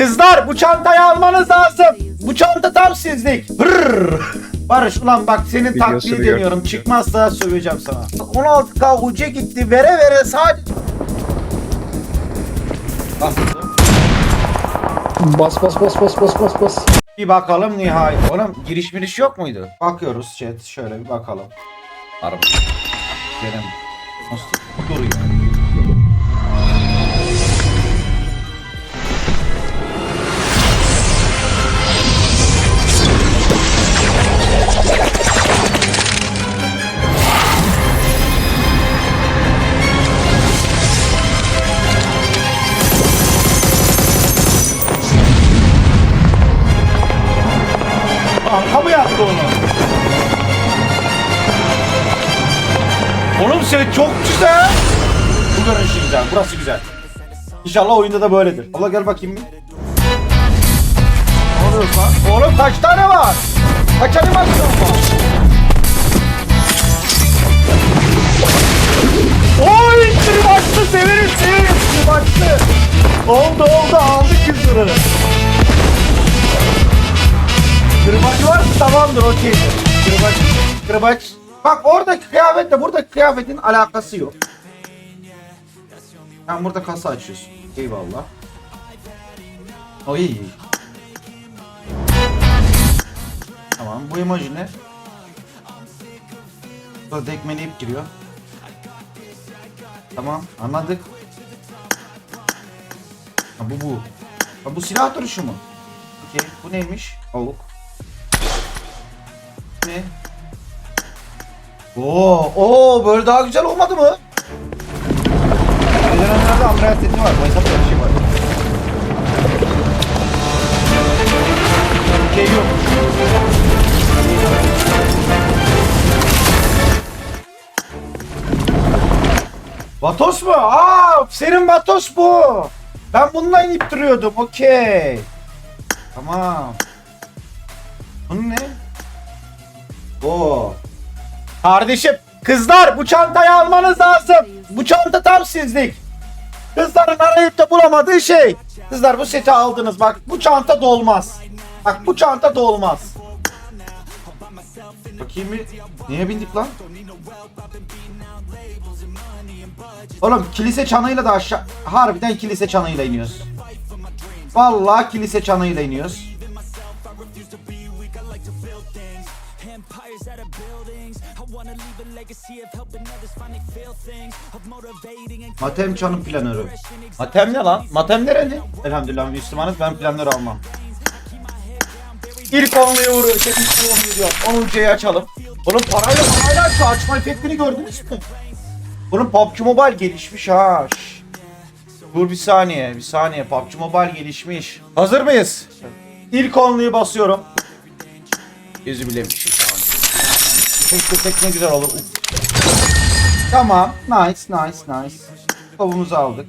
Kızlar bu çantayı almanız lazım. Bu çanta tam sizlik. Brrr. Barış ulan bak senin Videosunu taktiği gördüm. deniyorum. Çıkmazsa söveceğim sana. 16k uca gitti. Vere vere sadece. Bas. Bas bas bas bas bas bas bas. Bir bakalım nihayet. Oğlum giriş miriş yok muydu? Bakıyoruz chat. Şöyle bir bakalım. Araba. Gelin. Nasıl duruyor? Onu? Oğlum sen çok güzel. Bu görünüşü güzel. Burası güzel. İnşallah oyunda da böyledir. Allah gel bakayım bir. Ne? Oğlum kaç tane var? Kaç animasyon var? Oy tribaçlı severim severim tribaçlı. Oldu oldu aldık yüzünü. Kırbaç var tamamdır okey. Kırbaç. Kırbaç. Bak oradaki kıyafetle buradaki kıyafetin alakası yok. Sen burada kasa açıyorsun. Eyvallah. O iyi. Tamam bu emoji ne? Burada tekmeleyip giriyor. Tamam anladık. Ha bu bu. Ha bu silah duruşu mu? Okey bu neymiş? Avuk. Ne? Oo, oo böyle daha güzel olmadı mı? Gelenlerde ameliyat seti var. Bu hesapta bir şey var. Şey yok. Vatos mu? Aa, senin Vatos bu. Ben bununla inip duruyordum. Okey. Tamam. Bunun ne? Oo. Kardeşim, kızlar bu çantayı almanız lazım. Bu çanta tam sizlik. Kızların arayıp da bulamadığı şey. Kızlar bu seti aldınız bak. Bu çanta dolmaz. Bak bu çanta dolmaz. Bakayım bir. Niye bindik lan? Oğlum kilise çanıyla da aşağı... Harbiden kilise çanıyla iniyoruz. Vallahi kilise çanıyla iniyoruz. Matem çanın planörü. Matem ne lan? Matem nereli? Elhamdülillah Müslümanız ben planları almam. İlk onluyu vuruyor. İlk onluyu diyor. 10. açalım. Bunun parayla parayla şu açma efektini gördünüz mü? Bunun PUBG Mobile gelişmiş ha. Şş. Dur bir saniye, bir saniye. PUBG Mobile gelişmiş. Hazır mıyız? İlk onluyu basıyorum. Yüzü bilemiş. Tek ne güzel olur. Uf. Tamam. Nice, nice, nice. Kovumuzu aldık.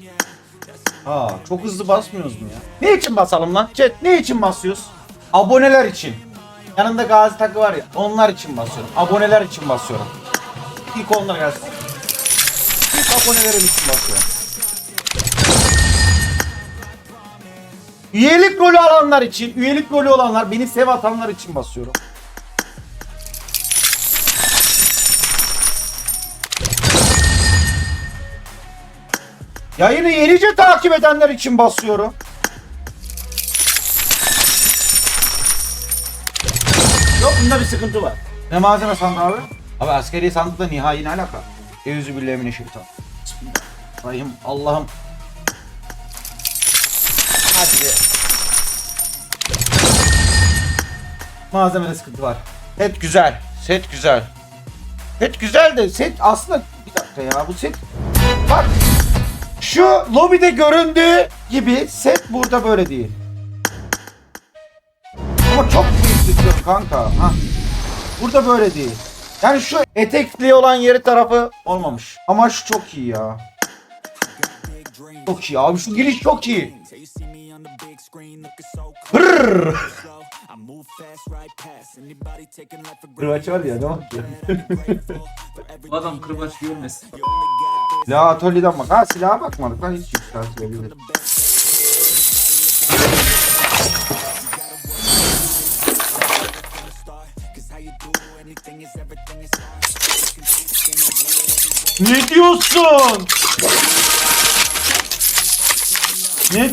Aa, çok hızlı basmıyoruz mu ya? Ne için basalım lan? Chat ne için basıyoruz? Aboneler için. Yanında gazi takı var ya. Onlar için basıyorum. Aboneler için basıyorum. İlk onlar gelsin. İlk abonelerim için basıyorum. Üyelik rolü alanlar için, üyelik rolü olanlar, beni sev atanlar için basıyorum. Yayını yenice takip edenler için basıyorum. Yok bunda bir sıkıntı var. Ne malzeme sandığı abi? Abi askeri sandıkla nihai ne alaka? Eûzü billahi mineşşeytan. Bismillahirrahmanirrahim. Allah'ım. Hadi be. Malzemede sıkıntı var. Set güzel. Set güzel. Set güzel de set aslında bir dakika ya bu set bak şu lobide göründüğü gibi set burada böyle değil. Ama çok büyüklük yok kanka. Ha. Burada böyle değil. Yani şu etekli olan yeri tarafı olmamış. Ama şu çok iyi ya. Çok iyi abi şu giriş çok iyi. For Kırbaç var ya ne Bu adam kırbaç görmesin. Silah atölyeden bak. Ha silaha bakmadık lan hiç yükseltilebilir. Ne diyorsun? Ne?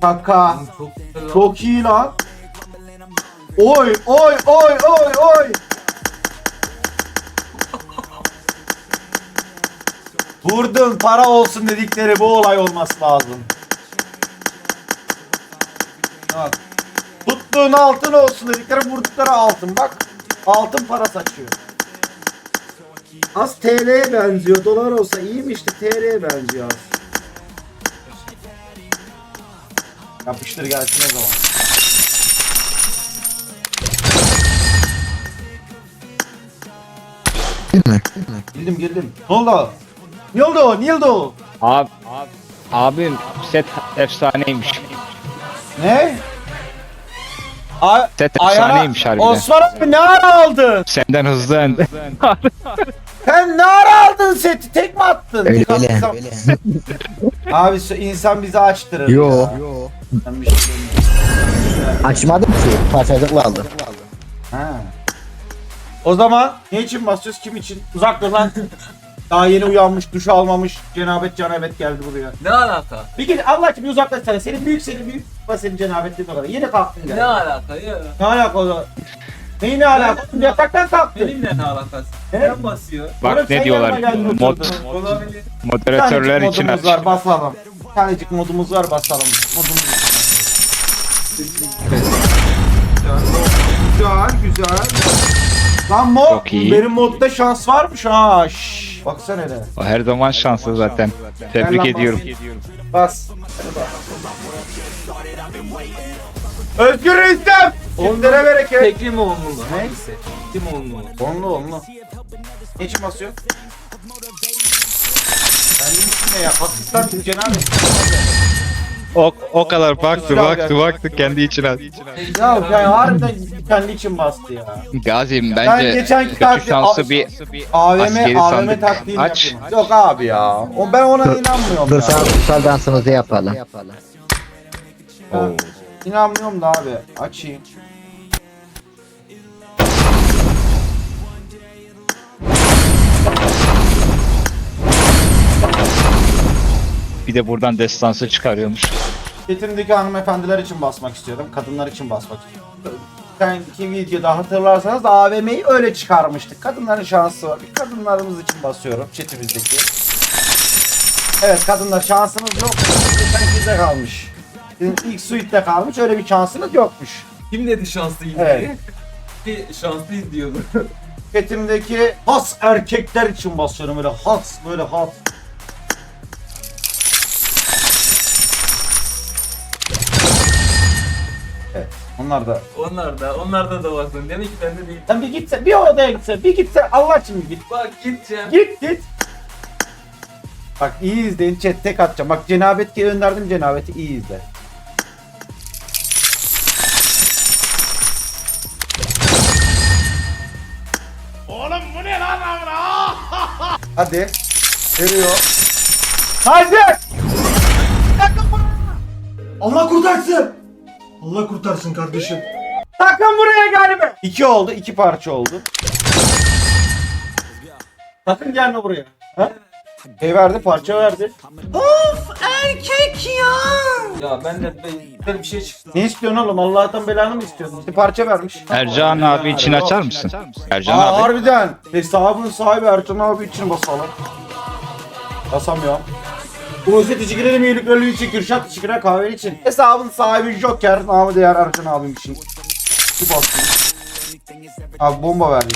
Kaka. Çok, çok iyi lan. Oy oy oy oy oy. Vurdun para olsun dedikleri bu olay olması lazım. Bak. Tuttuğun altın olsun dedikleri vurdukları altın bak. Altın para saçıyor. Az TL'ye benziyor. Dolar olsa iyiymiş de TL'ye benziyor az. Yapıştır gelsin o zaman. Girdim girdim. Ne oldu? Ne oldu? Abi, abim set efsaneymiş. Ne? A Set Ayağına- efsaneymiş harbiden. Osman abi ne ara aldın? Senden hızlı hem de. Sen ne ara aldın seti? Tek mi attın? Öyle Tek öyle. Abi so- insan bizi açtırır. Yo. ya. Ben bir şey demiyorum. Açmadım ki. Parçacıkla aldım. Ha. O zaman ne için basıyoruz? Kim için? Uzak dur lan. Daha yeni uyanmış, duş almamış. Cenabet canabet geldi buraya. Ne alaka? Bir git Allah için bir uzaklaşsana. Senin büyük senin büyük. Bak senin cenabetli kadar. Yeni kalktın gel. Ne alaka ya? Ne alaka o zaman? Neyin ne alaka? Yataktan kalktın. Benimle ne alakası? He? Ben basıyor. Oğlum Bak sen ne diyorlar. yanıma geldin Mod, oturdun. Olabilir. moderatörler Tanecik için modumuz var basalım. Tanecik modumuz var basalım. Modumuz Güzel güzel. Lan mod, Çok iyi. benim modda şans varmış ha. Şşş. Baksana hele. O her zaman şanslı zaten. Tebrik ediyorum. Bas. Özgür İstem. Onlara bereket. Tekli mi onlu mu? Ne? Hangisi? Tekli mi onlu mu? Onlu onlu. Ne için basıyor? İçin ne ya? Hafiften Cenab-ı O, o kadar baktı baktı baktı kendi içine. Ya yani harbiden harbiden için bastı ya. Gazim Ben bence geçenki kötü taktiği- şansı bir AVM Askeri AVM taktiğini Aç. yapayım. Yok abi ya. O ben ona inanmıyorum Dur ya. sana kutsal dansımızı yapalım. Ben İnanmıyorum da abi. Açayım. Bir de buradan destansı çıkarıyormuş. Chatimdeki hanımefendiler için basmak istiyorum. Kadınlar için basmak istiyorum. Sanki videoda hatırlarsanız AVM'yi öyle çıkarmıştık. Kadınların şansı var. Bir kadınlarımız için basıyorum chatimizdeki. Evet kadınlar şansınız yok. Geçen sizde kalmış. Sizin ilk suite'de kalmış. Öyle bir şansınız yokmuş. Kim dedi şanslıyız Evet. diye? Bir şanslıyız diyordu. Chatimdeki has erkekler için basıyorum. Böyle has böyle has. Onlar da onlar da, onlar da da baktın. Demek ki bende değil. Sen bir gitsen, bir odaya gitsen, bir gitsen Allah için bir git. Bak gideceğim. Git git. Bak iyi izleyin chat tek atacağım. Bak cenabet ki gönderdim cenabeti iyi izle. Oğlum bu ne lan Hadi. Veriyor. Haydi. Allah kurtarsın. Allah kurtarsın kardeşim. Takın buraya galiba. İki oldu, iki parça oldu. Sakın gelme buraya. Ha? Şey verdi, parça verdi. Ya ben de ben, böyle bir şey çıktı. Ne istiyorsun oğlum? Allah'tan belanı mı istiyorsun? İşte parça vermiş. Ercan abi için açar mısın? Ercan Aa, abi. harbiden. Hesabın sahibi Ercan abi için basalım. Basamıyorum. Bu ısıtıcıların iyilikleri için, Kürşat Çıkıra kahve için. Hesabın sahibi Joker, namı değer Ercan abim için. Bu bastım. Abi bomba verdi.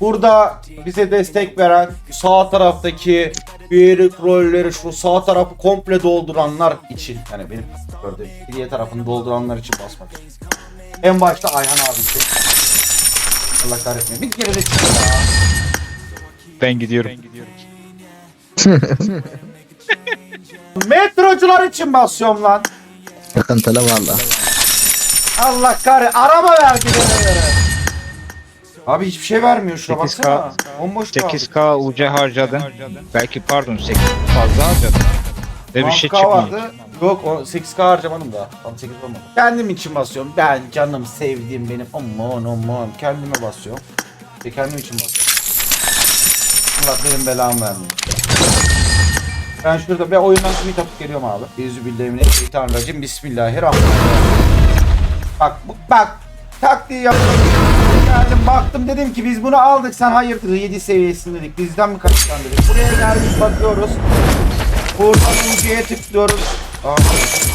Burada bize destek veren sağ taraftaki üyelik rolleri şu sağ tarafı komple dolduranlar için yani benim gördüğüm hediye tarafını dolduranlar için basmak. En başta Ayhan abi için. Allah kahretmeyin. Bir kere de çıktı ya. Ben gidiyorum. Metrocular için basıyorum lan. Sıkıntılı valla. Allah kahret. Araba göre. Abi hiçbir şey vermiyor şuna 8K baksana. Bomboş kaldı. 8K UC harcadın. Belki pardon 8 fazla harcadın. Ve bir şey 6K çıkmadı. vardı. Yok o 8K harcamadım da. Tam 8 olmadı. Kendim için basıyorum. Ben canım sevdiğim benim. Aman aman kendime basıyorum. Ve kendim için basıyorum. Allah benim belamı vermiyor. Ben şurada bir oyundan kimi tapıp geliyorum abi. Euzubillahimineşşeytanirracim. Bismillahirrahmanirrahim. Bak bak taktiği yapıyorum. Geldim baktım dedim ki biz bunu aldık sen hayırdır 7 seviyesinde dedik bizden mi kaçtan dedik. Buraya geldik bakıyoruz. Buradan UC'ye tıklıyoruz. Aa,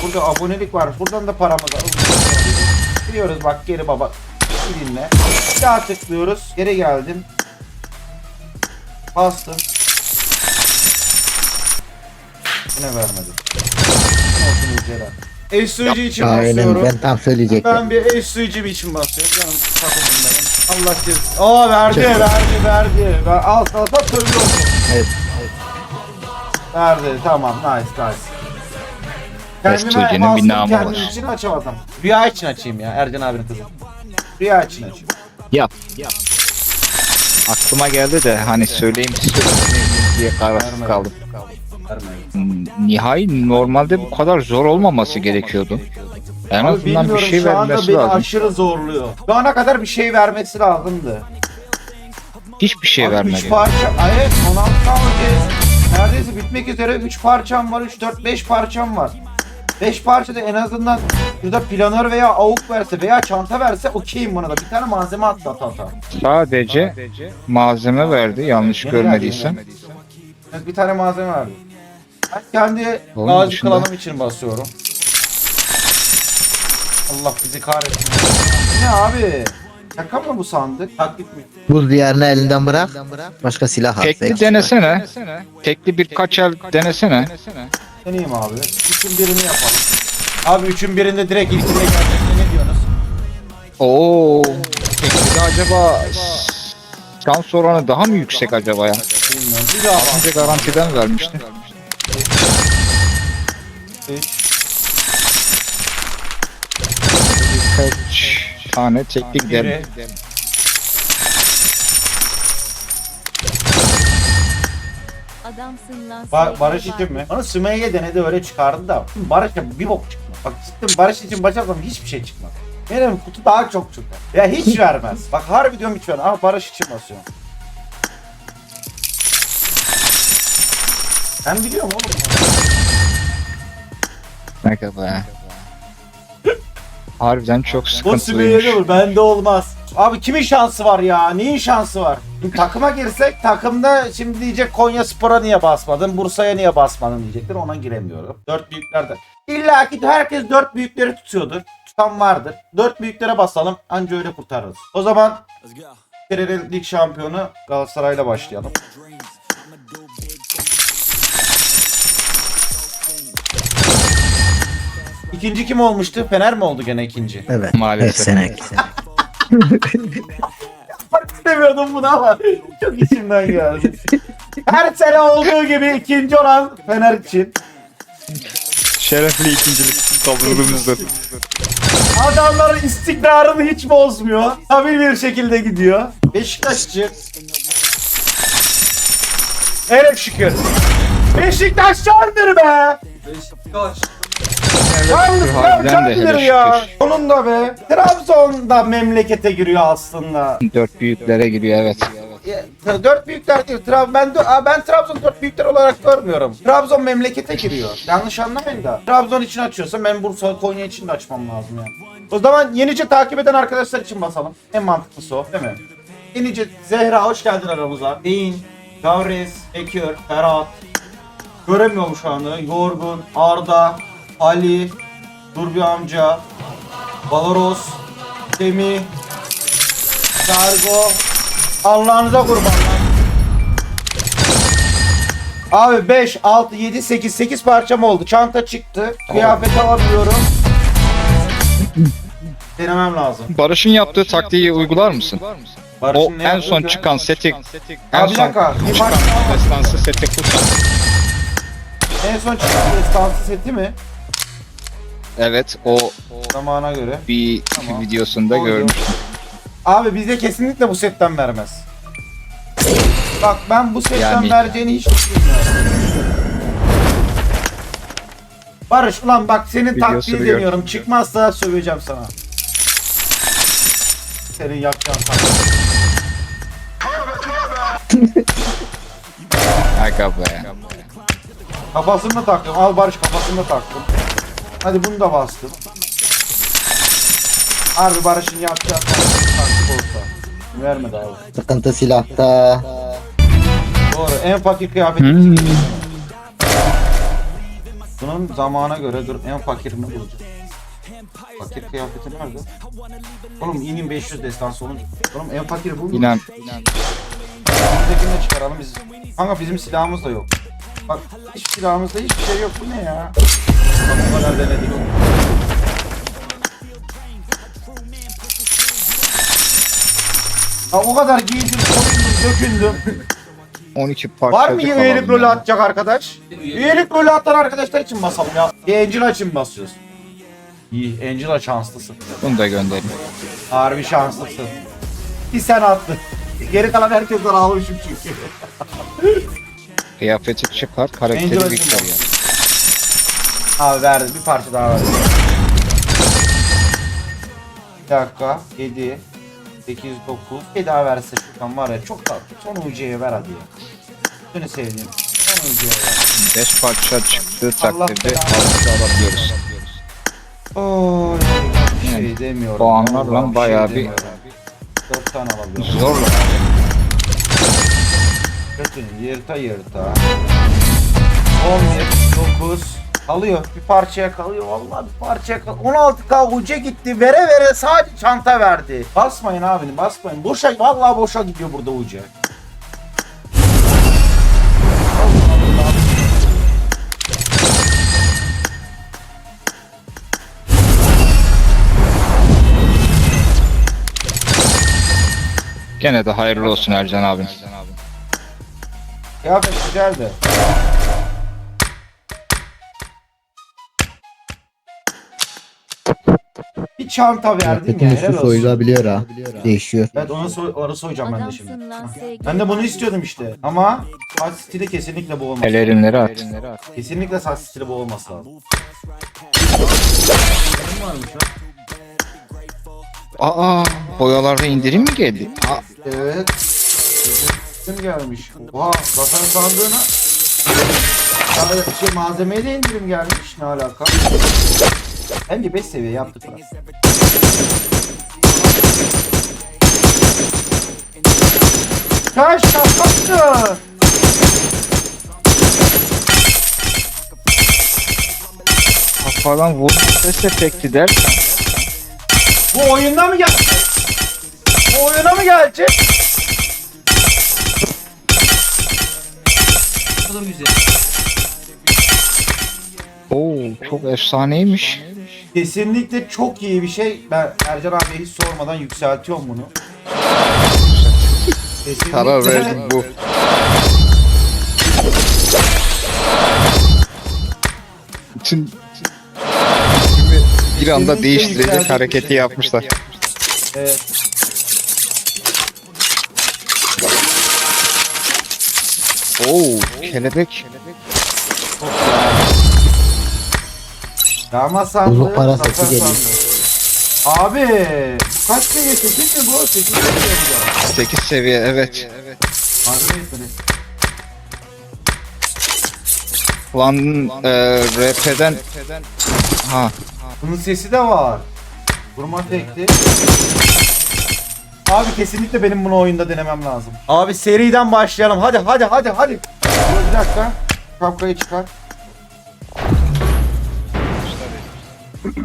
burada abonelik var. Buradan da paramız var. Giriyoruz bak geri baba. Bir dinle. Bir daha tıklıyoruz. Geri geldim. Bastım. Yine vermedi. Olsun UC'ler. Eş suyucu için basıyorum. ben tam söyleyecektim. Ben bir eş suyucu için basıyorum. Canım takımım benim. Allah kesin. Aa verdi verdi verdi. Ver, al al al söylüyor. Evet. Verdi tamam nice nice. Bastım, bir namı kendim var. için açamadım. Rüya için açayım ya Ercan abinin kızı. Rüya için açayım. Yap. Aklıma geldi de hani söyleyeyim söyleyeyim diye kararsız kaldım. Nihai normalde bu kadar zor olmaması gerekiyordu. En azından bir şey vermesi beni lazım. aşırı zorluyor. Şu ana kadar bir şey vermesi lazımdı. Hiçbir şey Abi vermedi. Parça, Ay, evet 16 alacağız. Neredeyse bitmek üzere 3 parçam var, 3, 4, 5 parçam var. 5 parçada en azından şurada planör veya avuk verse veya çanta verse okeyim buna da. Bir tane malzeme attı ata ata. Sadece malzeme verdi yanlış Yeni görmediysem. Evet, bir tane malzeme verdi. Ben kendi Onun gazi dışında- klanım için basıyorum. Allah bizi kahretsin. Ne abi? Şaka mı bu sandık? Taklit mi? Buz diyarını elinden bırak. Başka silah al. Tekli denesene. Tekli birkaç el denesene. Deneyeyim abi. Üçün birini yapalım. Abi üçün birinde direkt ilkine gelmesine ne diyorsunuz? Oo. Tekli de acaba şans oranı daha mı yüksek acaba ya? Bilmiyorum. Bir daha bak. Önce garantiden vermişti. Üç. Kaç tane gidelim. Biri. Adamsın lan. Ba- Barış için mi? Onu Sümeyye denedi öyle çıkardı da. Barış'a bir bok çıkmaz. Bak cidden Barış için bacarsam hiçbir şey çıkmaz. Benim kutu daha çok çıkar. Ya hiç vermez. Bak harbi diyorum hiç vermez. Ama Barış için basıyorum. Ben biliyorum oğlum. Ne kadar. Harbiden çok O Sümeyye'de sıkıntılıymış. olur. Bende olmaz. Abi kimin şansı var ya? Neyin şansı var? Şimdi takıma girsek takımda şimdi diyecek Konya Spor'a niye basmadın? Bursa'ya niye basmadın diyecektir. Ona giremiyorum. Dört büyüklerde. İlla ki herkes dört büyükleri tutuyordur. Tutan vardır. Dört büyüklere basalım. Anca öyle kurtarırız. O zaman Kerere Lig şampiyonu Galatasaray'la başlayalım. İkinci kim olmuştu? Fener mi oldu gene ikinci? Evet. Maalesef. Hep. İstemiyordum bunu ama çok içimden geldi. Her sene olduğu gibi ikinci olan Fener için. Şerefli ikincilik tavrımızdır. Adamların istikrarını hiç bozmuyor. Stabil bir şekilde gidiyor. Beşiktaş için. Evet şükür. Beşiktaş candır be. Beşiktaş. Candır ya, Harbiden de hele ya. şükür. Sonunda be. Trabzon da memlekete giriyor aslında. Dört büyüklere giriyor evet. Ya, Dört büyükler değil. Tra ben, dö- Aa, ben Trabzon dört büyükler olarak görmüyorum. Trabzon memlekete giriyor. Yanlış anlamayın da. Trabzon için açıyorsam ben Bursa, Konya için de açmam lazım yani. O zaman yenice takip eden arkadaşlar için basalım. En mantıklısı o değil mi? Yenice Zehra hoş geldin aramıza. Dean, Gavriz, Bekir, Ferhat. Göremiyorum şu anda. Yorgun, Arda, Ali, Durbi amca, Valoros, Semih, Sargo, Allah'ınıza kurban lan. Abi 5, 6, 7, 8, 8 parçam oldu. Çanta çıktı. Kıyafet alabiliyorum. Denemem lazım. Barış'ın yaptığı taktiği uygular mısın? O Barış'ın ne en yaptığı son çıkan seti en Abi bir son dakika, bir çıkan daha var. destansı seti kuşan. En son çıkan destansı seti mi? Evet o Zamana göre. bir Tamam. videosunda Oldu. görmüştüm. Abi bize kesinlikle bu setten vermez. Bak ben bu setten Yani- vereceğini hiç düşünmüyorum. Barış ulan bak senin Videosunu taktiği gördüm. deniyorum. Çıkmazsa söveceğim sana. Senin yapacağın taktiği. Aga be. Kafasını da taktım. Al Barış kafasını da taktım. Hadi bunu da bastım. Harbi Barış'ın yapacağı taktik olsa. Vermedi abi. Sıkıntı silahta. Doğru. En fakir kıyafeti. Hmm. Bunun zamana göre dur en fakirini bulacağım. Fakir kıyafeti nerede? Oğlum inin 500 destansı olunca. Oğlum en fakiri bu mu? İnan. Bizdekini de çıkaralım biz. Kanka bizim silahımız da yok. Bak hiç silahımızda hiçbir şey yok. Bu ne ya? O kadar denedik. Ya o kadar giydim, soyundum, dökündüm. 12 parça. Var mı üyelik rolü atacak arkadaş? Üyelik rolü atan arkadaşlar için basalım ya. Bir Angela için basıyoruz. İyi, Angela şanslısın. Bunu da gönderin. Harbi şanslısın. Bir sen attın. Geri kalan herkesten almışım çünkü. Kıyafeti çıkar, karakteri Angela Victor için ya. Abi verdi, bir parça daha verdi. Bir dakika, 7, 8, 9. Bir daha verse şuradan var ya çok tatlı. Son UC'ye ver hadi ya. Seni sevdiğim. Son UC'ye ver. 5 parça çıktığı takdirde belanı. altı alabiliyoruz. Oy, bir şey demiyorum. puanlarla Vallahi bir bayağı bir- demiyorum. Dört tane alabiliyorum. Zorla. Kötü yırta yırta. 11, 9 kalıyor. Bir parçaya kalıyor. Vallahi bir parçaya kalıyor. 16k uca gitti. Vere vere sadece çanta verdi. Basmayın abini basmayın. Boşa vallahi boşa gidiyor burada uca. Gene de hayırlı olsun Ercan abim. Kıyafet güzeldi. Çanta verdin ya helal üstü olsun. soyulabiliyor ha. Değişiyor. Evet onu, soy, onu soyacağım ben de şimdi. Adamsın lan SG. Ben de bunu istiyordum işte. Ama saç stili kesinlikle bu olması. Pelerinleri at. Kesinlikle saç stili bu olması lazım. Aa, boyalarda indirim mi geldi? Aa, Evet. Kim gelmiş? Oha zaten sandığına Ya, şey, malzemeye de indirim gelmiş. Ne alaka? Hem de 5 seviye yaptık. bırak. Kaç kapattı. kafadan vurma ses efekti derken. Bu oyunda mı gelecek? Bu oyuna mı gelecek? Oo, çok efsaneymiş. Kesinlikle çok iyi bir şey. Ben Ercan abiye hiç sormadan yükseltiyorum bunu. Kesinlikle. Karar verdim bu. Bütün bir anda Kesinlikle değiştirecek hareketi şey. yapmışlar. Evet. Oo, kelebek. Damat sandığı. Bozuk para sesi geliyor. Abi kaç seviye 8 mi bu? 8 seviye bu da. 8 seviye evet. Harbi. Lan e, RP'den ha Bunun sesi de var. Vurma tekli. Abi kesinlikle benim bunu oyunda denemem lazım. Abi seriden başlayalım. Hadi hadi hadi hadi. Dur bir dakika. Şapkayı çıkar.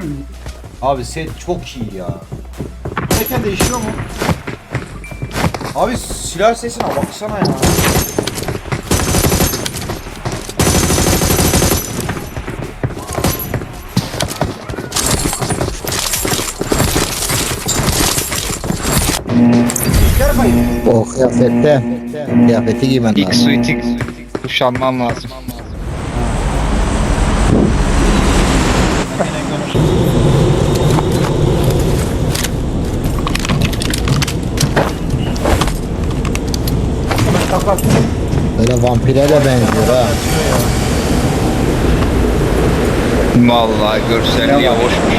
Abi set çok iyi ya. Tekken değişiyor mu? Abi silah sesine baksana ya. O kıyafette. Kıyafeti giymen ilk lazım. suite'i kuşanman lazım. Kapat. Öyle vampire de benziyor ha. Vallahi görselliği hoşmuş.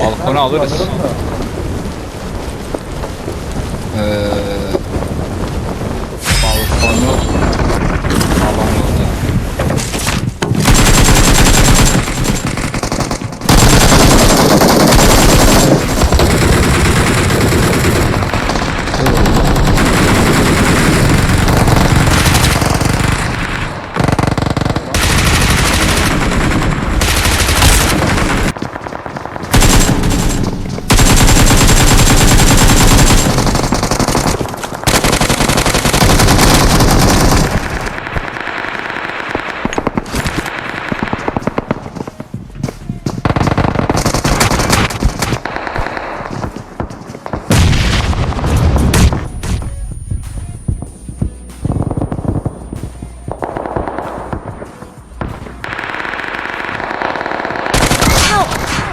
Balkona alırız. Ee, Onu alamıyordu.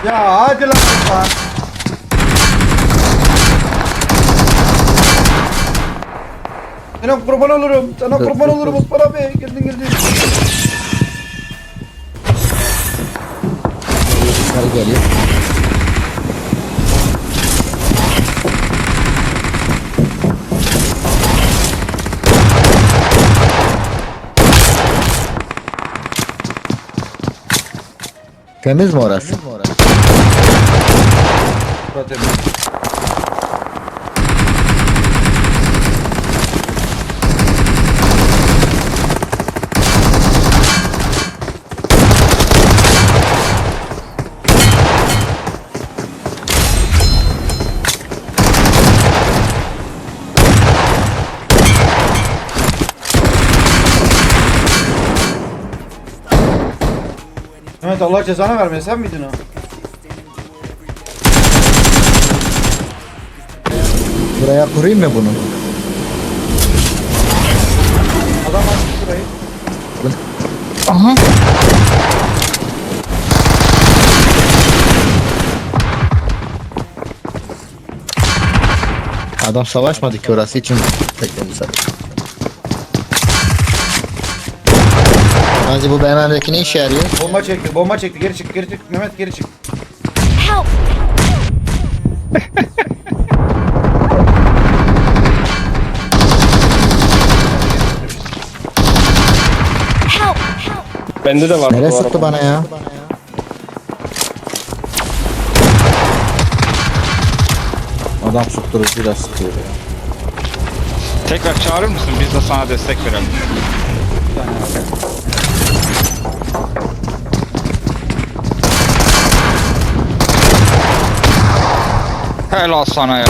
Ya hadi lan lan. Sana kurban olurum. Sana Dur, kurban dur, olurum dur. Osman abi. Girdin girdin. Yukarı geliyor. Temiz mi orası? Zaten. Evet Allah cezanı vermeye sen miydin o? Buraya kurayım mı bunu? Adam açtı burayı. Aha. Adam savaşmadı ki orası için beklemiş zaten. Hadi bu BMW'deki ne işe yarıyor? Bomba çekti, bomba çekti. Geri çık, geri çık. Mehmet geri çık. Help! Help! Bende de var. Nereye bu sıktı araba. bana ya? Adam susturucuyla sıkıyor ya. Tekrar çağırır mısın? Biz de sana destek verelim. Helal sana ya.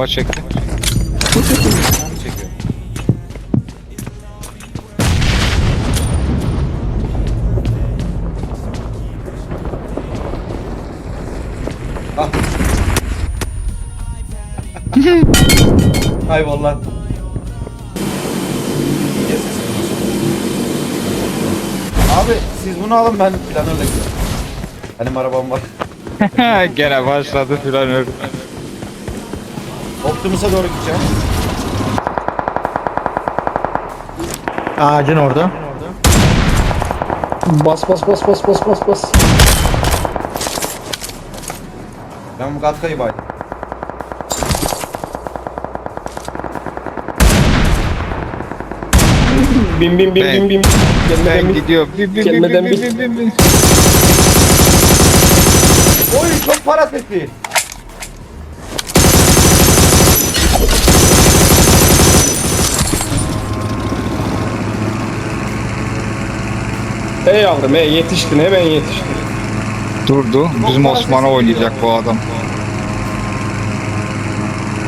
Bomba çekti. çekiyor. Ah. Kaybol lan. Abi siz bunu alın ben planörle gidiyorum. Benim arabam var. Gene başladı filan Kırmızıya doğru gideceğim. Ağacın orada. Bas bas bas bas bas bas bas. Ben bu katkayı bay. Bim bim bim bim bim. Gelmeden Ben bim. gidiyor. Bim bim Gelmeden bim bim bim bim. Oy çok para sesi. Ey yavrum ey yetiştin hemen yetiştin. Durdu. Bizim Osman'a oynayacak bu adam.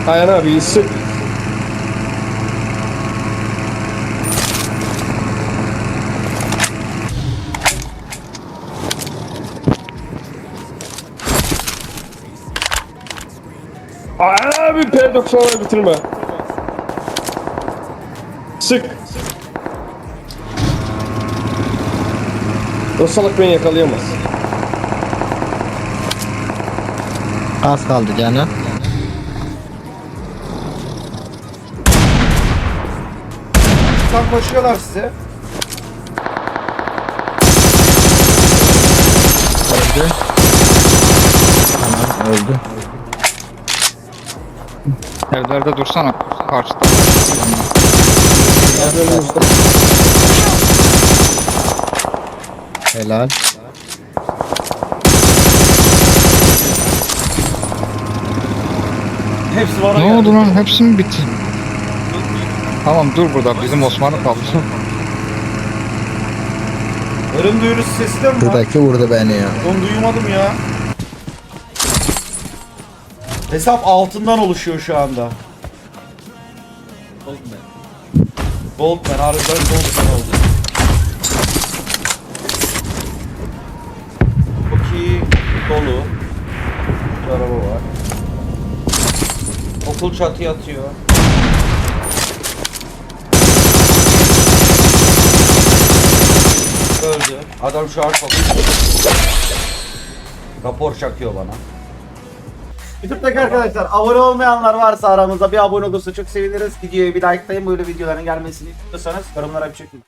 Ayhan abi. Ayhan abi P90'ı bitirme. Sık. O salak beni yakalayamaz. Az kaldı canım. Tam koşuyorlar size. Öldü. Tamam öldü. Evlerde dursana. Karşıda. Önümüzde. Helal. Hepsi bana Ne geldi. oldu lan? Hepsi mi bitti? Tamam dur burada. Bizim Osman'ı kaldı. Ölüm duyurusu sesi de mi var? Buradaki vurdu beni ya. Onu duymadım ya. Hesap altından oluşuyor şu anda. Ben. Goldman harbiden Goldman oldu. Okul çatıya atıyor. Öldü. Adam şu an Rapor çakıyor bana. YouTube'daki arkadaşlar abone olmayanlar varsa aramızda bir abone olursa çok seviniriz. Videoyu bir likelayın böyle videoların gelmesini istiyorsanız yorumlara bir çekin.